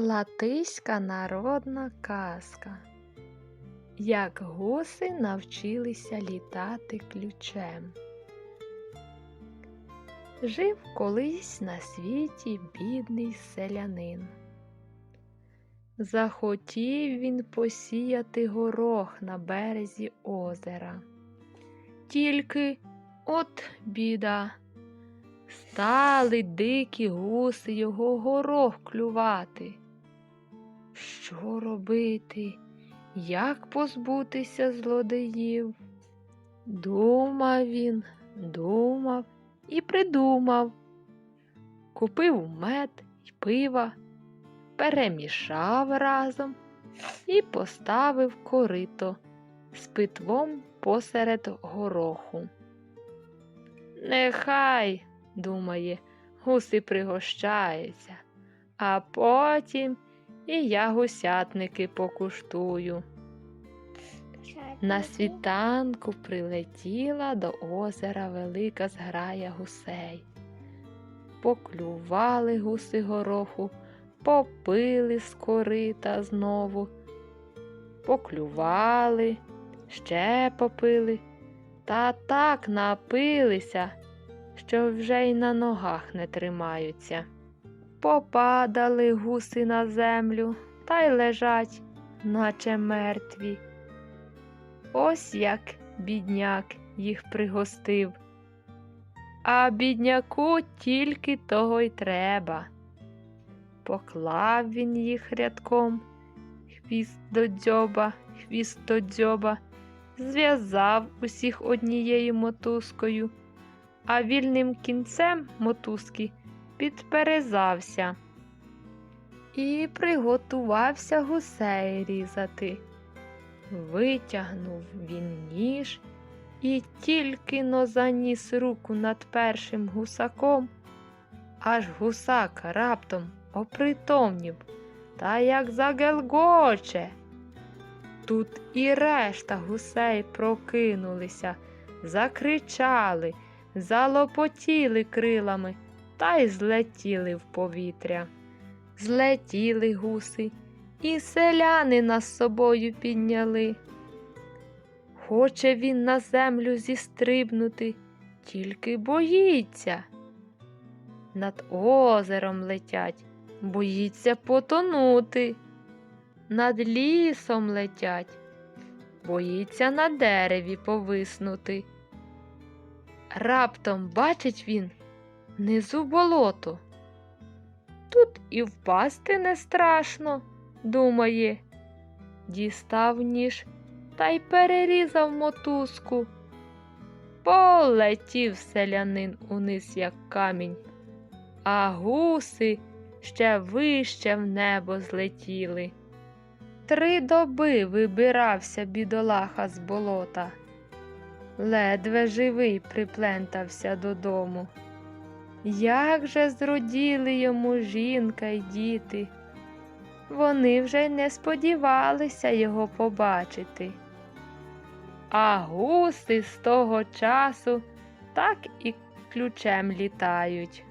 Латиська народна казка. Як гуси навчилися літати ключем. Жив колись на світі бідний селянин. Захотів він посіяти горох на березі озера. Тільки от біда. Стали дикі гуси його горох клювати. Що робити? Як позбутися злодеїв? Думав він, думав і придумав. Купив мед й пива, перемішав разом і поставив корито з питвом посеред гороху. Нехай, думає, гуси пригощаються, а потім і я гусятники покуштую. На світанку прилетіла до озера велика зграя гусей. Поклювали гуси гороху, попили з корита знову, поклювали, ще попили, та так напилися, що вже й на ногах не тримаються. Попадали гуси на землю та й лежать, наче мертві. Ось як бідняк їх пригостив. А бідняку тільки того й треба. Поклав він їх рядком, хвіст до дзьоба, хвіст до дзьоба, зв'язав усіх однією мотузкою, а вільним кінцем мотузки підперезався і приготувався гусей різати. Витягнув він ніж і тільки но заніс руку над першим гусаком, аж гусак раптом опритомнів та як загелгоче. Тут і решта гусей прокинулися, закричали, залопотіли крилами та й злетіли в повітря. Злетіли гуси, і селяни нас собою підняли. Хоче він на землю зістрибнути, тільки боїться. Над озером летять, боїться потонути. Над лісом летять, боїться на дереві повиснути. Раптом бачить він внизу болото. Тут і впасти не страшно, думає. Дістав ніж та й перерізав мотузку. Полетів селянин униз, як камінь, а гуси ще вище в небо злетіли. Три доби вибирався бідолаха з болота. Ледве живий приплентався додому. Як же зроділи йому жінка й діти. Вони вже й не сподівалися його побачити. А гуси з того часу так і ключем літають.